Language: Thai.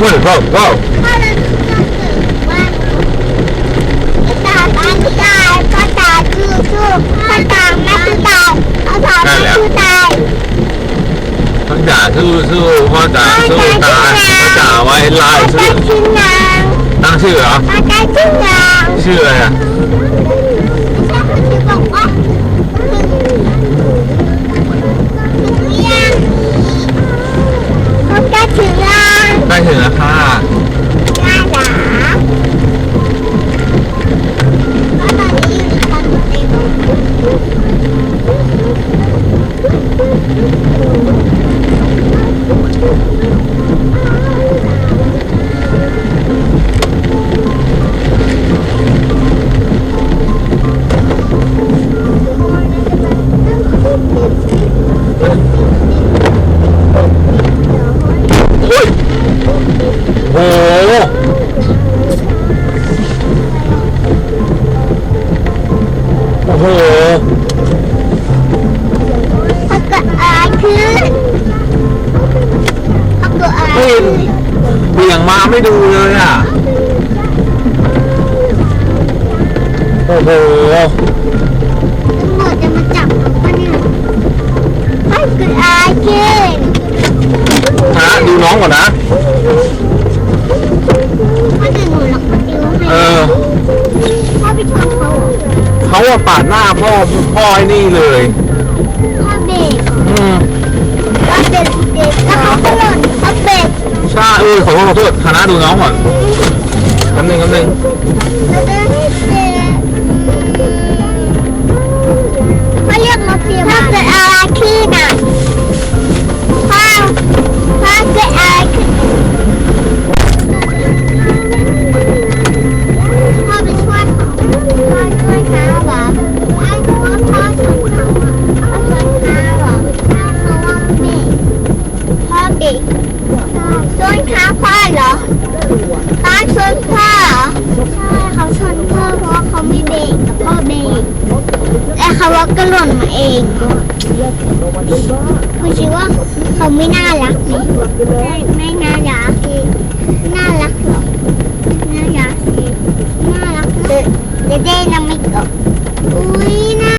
go go พ่อเราจะถือว่าตาตาไม่ตายพ่อตา โอ้โหพ่อก็อายขึ้นพ่อก็อายเฮ้ยขึ้นเบี่ยงมาไม่ดูเลยอะ โอ้โห เขาว่าปาดหน้าพ่อพ่อไอ้นี่เลยพ่อเบรกอืมพ่อเบรกเบรกแล้วเขาก็หล่นพ่อเบรกใช่เออขอโทษขอโทษคณะดูน้องก่อนคำหนึ่งคำหนึ่ง เหรอพ่อชนพ่อเหรอใช่เขาชนพ่อเพราะว่าเขาไม่เบรกแต่พ่อเบรกแต่เขาว่าก็หล่นมาเองคุณคิดว่าเขาไม่น่ารักไหมไม่ไม่น่ารัก